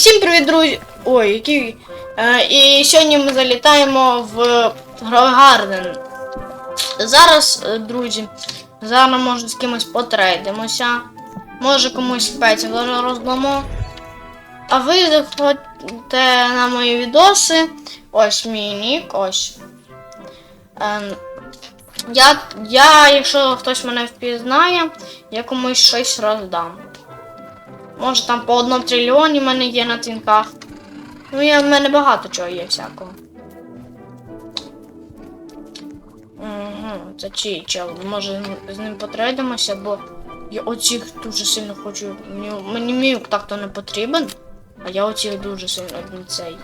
всім привіт, друзі! Ой, який. Е, і сьогодні ми залітаємо в Гарден. Зараз, е, друзі, зараз може з кимось потрейдимося. Може комусь спецію роздамо. А ви заходьте на мої відоси. Ось мій нік, ось. Ем, я, я, якщо хтось мене впізнає, я комусь щось роздам. Може там по одному трильйоні в мене є на цінках. Ну, я, в мене багато чого є всякого. Угу, це чий чел. Може з ним потрейдимося, бо я оцих дуже сильно хочу. Мені, мені так-то не потрібен. А я оцих дуже сильно цей.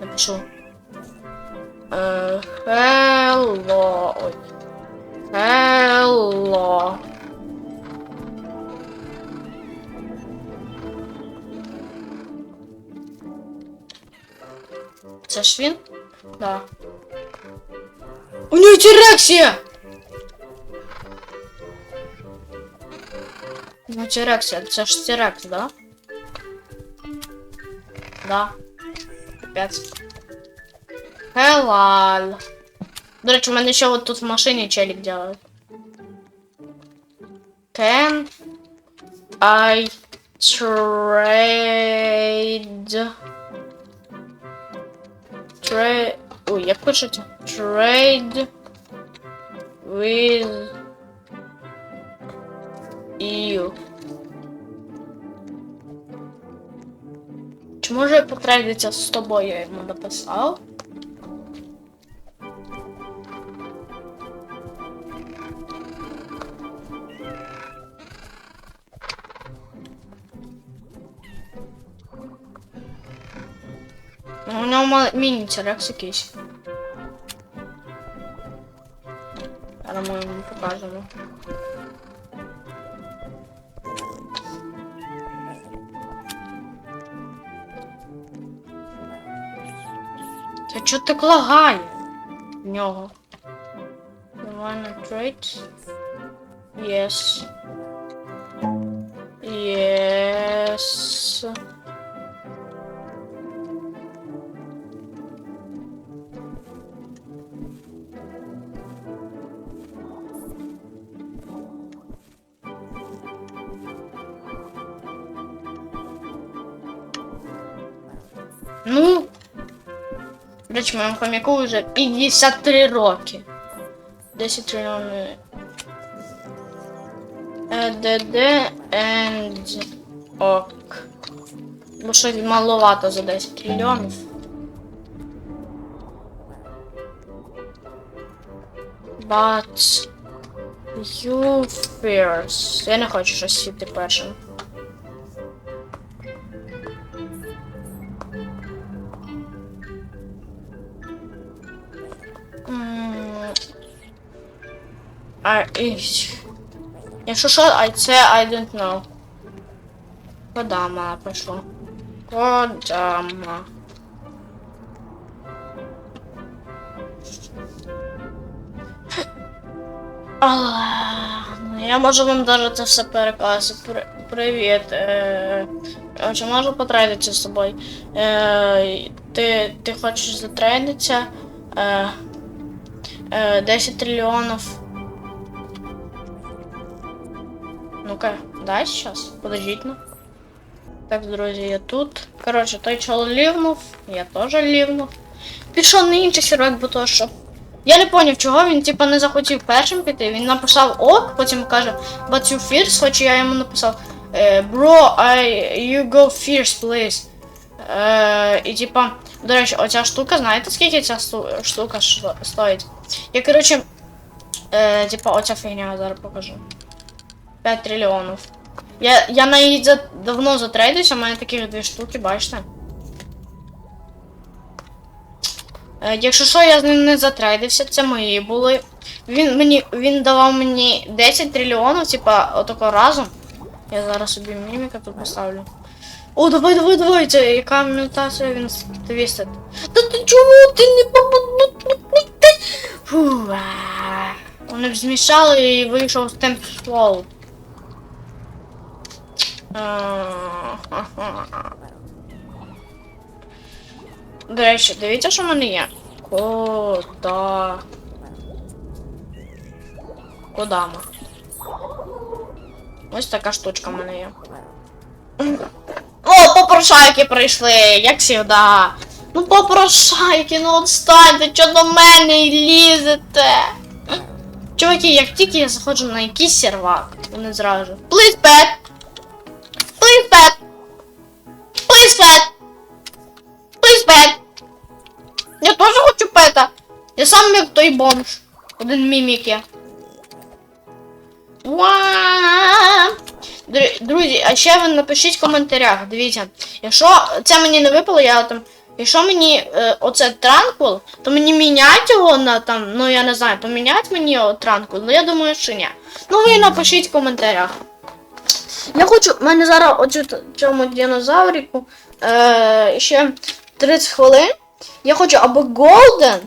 Напишу. Е. Hello. Це ж він? Да. У нього тірексія! Ну, тірексія, це ж тірекс, да? Да. Капець. Хелал. До речі, у мене ще от тут в машині челік делает. Can I trade... Trade... Ой, як пишете? Trade with you. Чи може потрейдитися з тобою, я йому написав? Мал- міні-терекс якийсь. Зараз ми йому покажемо. Та чо так лагає в нього? Wanna trade? Yes. Yes. Ну, до речі, моєму хомяку вже 53 роки. 10 трильйонів. ДД and ок. Бо щось маловато за 10 трильйонів. But you first. Я не хочу щось сіти першим. Якщо що, а це I don't know. Подама пішло. Подама. Але... ну, Я можу вам даже це все перекласти. При... Привіт. Е... е, Чи можу потрейдитися з тобою? Е... Ти, ти хочеш затрейдитися? Е... Е... 10 трильйонів. Ну-ка, дай сейчас. Подождите. ну. Так, друзі, я тут. Коротше, той чол лівнув, я теж лівнув. Пішов на інший сервак, бо то що. Я не поняв, чого він типа не захотів першим піти. Він написав ок, потім каже, but you first, хоч я йому написав. е, Bro, I you go first, please. Е, і типа, до речі, оця штука, знаєте, скільки ця штука стоїть? Я, коротше, е, типа, оця фігня зараз покажу. 5 трильйонів. Я, я на її за, давно затрейдуюся, у мене таких дві штуки, бачите. Е, якщо що, я з ним не затрейдився, це мої були. Він мені він давав мені 10 трильйонів, типа, отако разом. Я зараз собі міміка тут поставлю. О, давай, давай, давай, це яка мутація він твістить. Та ти чому ти не попадути? Фу. а. Вони змішали і вийшов з до речі, дивіться, що в мене є. Кода. Кодама. Ось така штучка в мене є. О, попрошайки прийшли, як завжди. Ну попрошайки, ну отстаньте, що до мене і лізете. Чуваки, як тільки я заходжу на якийсь сервак, вони зразу. Please, pet! Ти сам як той бомж. Один мімік я. Друзі, а ще ви напишіть в коментарях, дивіться. Якщо це мені не випало, я там... Якщо мені е, оце Транкул, то мені мінять його на там, ну я не знаю, помінять мені транкул, ну я думаю, що ні. Ну ви напишіть в коментарях. Я хочу, в мене зараз оцю цьому динозавріку е, ще 30 хвилин. Я хочу аби Голден,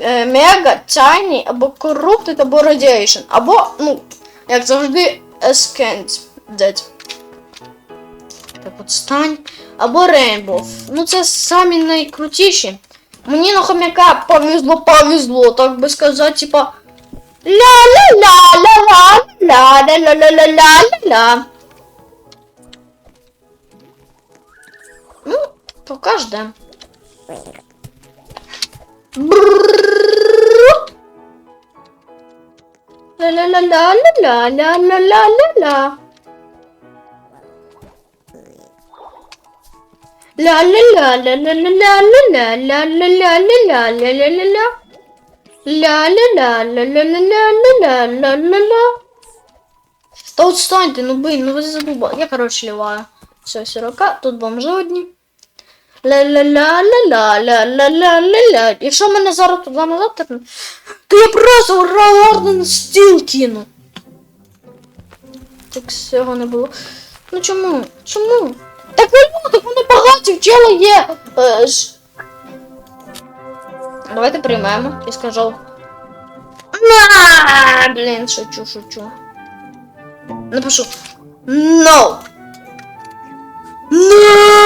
Е, мега, чайні, або corrupted, або radiation, або, ну, як завжди, Escant. Так от стань. Або Rainbow. Ну це самі найкрутіші. Мені на хомяка повезло, повезло, так би сказати, типа. Ля-ля-ля-ля-ля-ля-ля-ля-ля-ля-ля. Ну, пока ждем. Ля-ля-ля-ля-ля-ля-ля-ля-ля-ля. Ля-ля-ля-ля-ля-ля-ля-ля-ля-ля-ля-ля-ля-ля-ля. Ля-ля-ля-ля-ля-ля-ля-ля-ля-ля-ля. Та от станьте, ну блин, ну вы задумали. Я короче, ливаю. Все, сирока, тут бомжи одні. Ля-ля-ля-ля-ля-ля-ля-ля-ля-ля. Якщо мене зараз туди назад то я просто гарно на стіл кину. Так всього не було. Ну чому? Чому? Так ви люди, вони багаті, в чела є. Е. Давайте приймемо і скажу. На, блін, шучу, шучу. Напишу. No. No.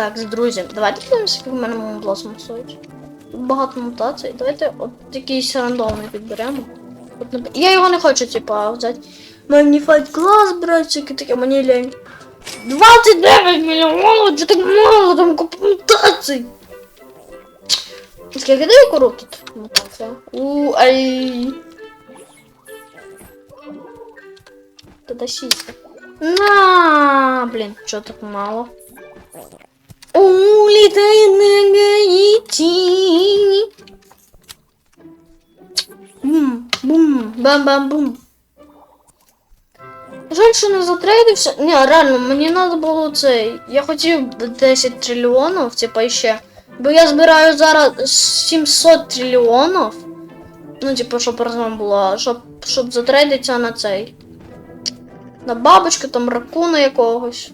Так, друзі, давайте подивимося, як в мене моноблосом стоїть. Тут багато мутацій. Давайте от якийсь рандомний підберемо. От, Я його не хочу, типа, взяти. Мені файт клас брати, всяке таке, мені лень. 29 мільйонів, це так мало, там мутацій. Скільки дає кору тут мутація? У, ай. Тоді 6. На, блін, чого так мало? Улетай на гаити. Бум, бум, бам-бам-бум. Не затрейдився. Ні, реально, мені треба було цей. Я хотів 10 трильйонів, типа ще. Бо я збираю зараз 700 трильйонів. Ну, типу, щоб разом було, щоб, щоб затрейдитися на цей. На бабочку, там ракуна якогось.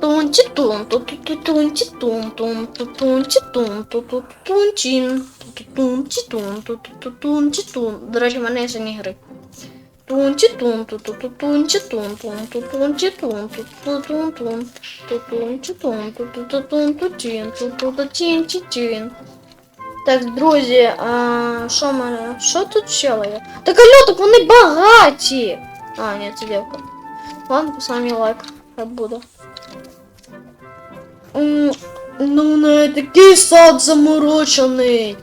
Тунти тун ту ту ту тунти тун ту ту ту тун ту ту ту тун. Сині гри. Тун ту тун тун тун ту ту тун тун ту тунти тун ту ту ту тун ту тін ту ту ту тін ті тін. Так, друзі, а що мене? Що тут ще є? Так алло, так вони багаті! А, ні, це дівка. Ладно, самі лайк. М, Ну, в неї такий сад заморочений.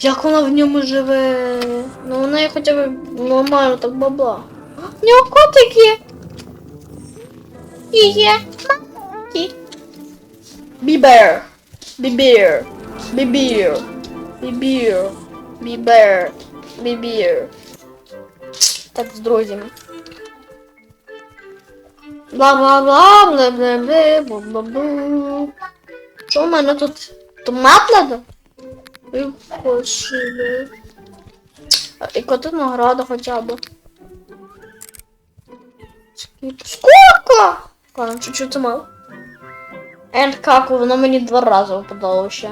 Як вона в ньому живе? Ну, у неї хоча б нормально так бабла. В нього котики. І є. Бібер. Бібер. Бібір. Бібір. Бібер. Бібір. Так, з друзями. Бла-бла-бла, бла-бла-бла, бла-бла-бла. Що в мене тут? Томат надо? І пошили. І коти награда хоча б. Сколько? Ладно, чуть-чуть мало. Енд каку, воно мені два рази випадало ще.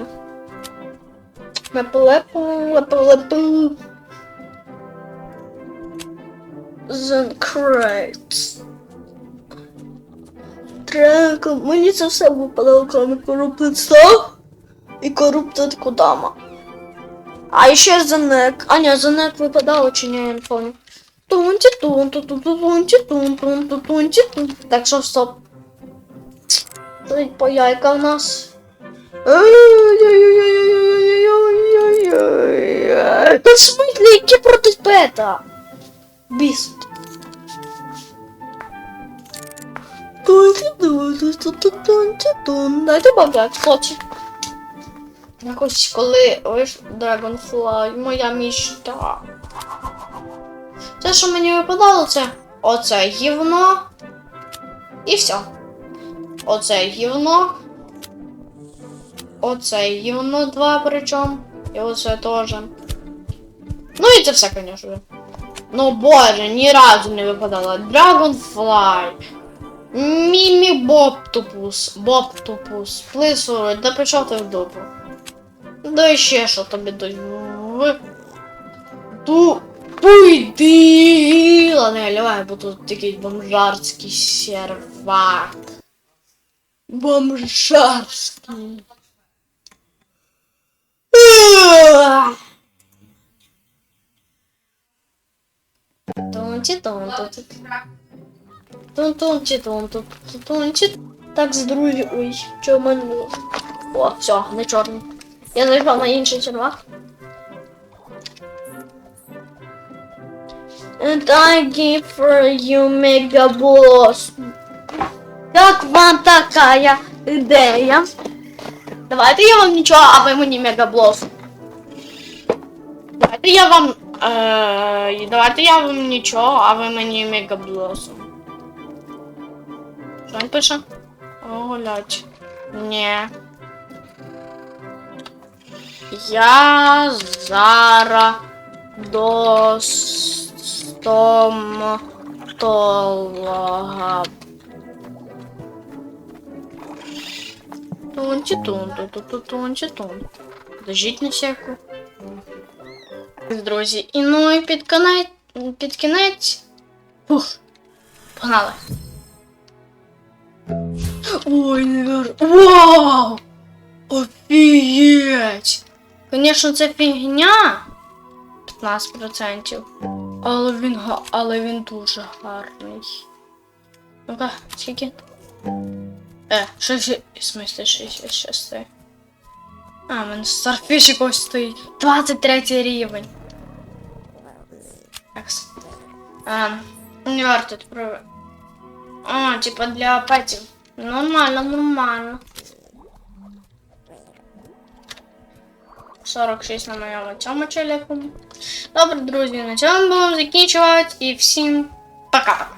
Лепу-лепу, лепу-лепу. Зенкрейт. Треко, мені це все випадало, крім корупція і корупція Кудама. А ще Зенек. А ні, Зенек випадало чи ні, я не пам'ятаю. Тунті тун тун тун тун тун тун тун тунті тун. Так що стоп. По яйка в нас. Та в смислі, які проти пета? Біст. Дайте бабляк, хлопці. Якось коли вийшов Dragonfly, моя мічта. Те, що мені випадало, це оце гівно. І все. Оце гівно. Оце гівно два причому. І оце теж. Ну і це все, звісно. Ну боже, ні разу не випадало. Dragonfly. Мімі Боптопус. Боптопус. Плисуй, да пішов ти в дупу. Да ще що тобі. В... Ту... Пуйди! Ладно, я лягаю, бо тут такий бомжарський сервак. Бомжарський. Уah! Тунті тун тут. Тун тун чи тун тут. Тун чи Так, з друзі, ой, що в мене було? О, все, не чорний. Я зайшов на інший сервак. And I give for you mega boss. Як вам така ідея? Давайте я вам нічого, а ви мені мегаблос. Давайте я вам. Е, давайте я вам нічого, а ви мені мегаблосу. Що він пише? Гулять. Ні. Я зараз до стоматолога. Тунчі тун тун тун тунчі тун. Дожіть на всяку. Друзі, і ну і під кінець, під кінець. Фух. Погнали. Ой, не Вау! Офігеть! Конечно, це фігня. 15%. Але він але він дуже гарний. Ну-ка, скільки? Е, що ще? В смысле 66. А, в мене старфіш якось стоїть. 23 рівень. Екс. А, не варто про. А, типа для петів. Нормально, нормально. 46 на моєму цьому челіку. Добре, друзі, на цьому будемо закінчувати і всім пока-пока.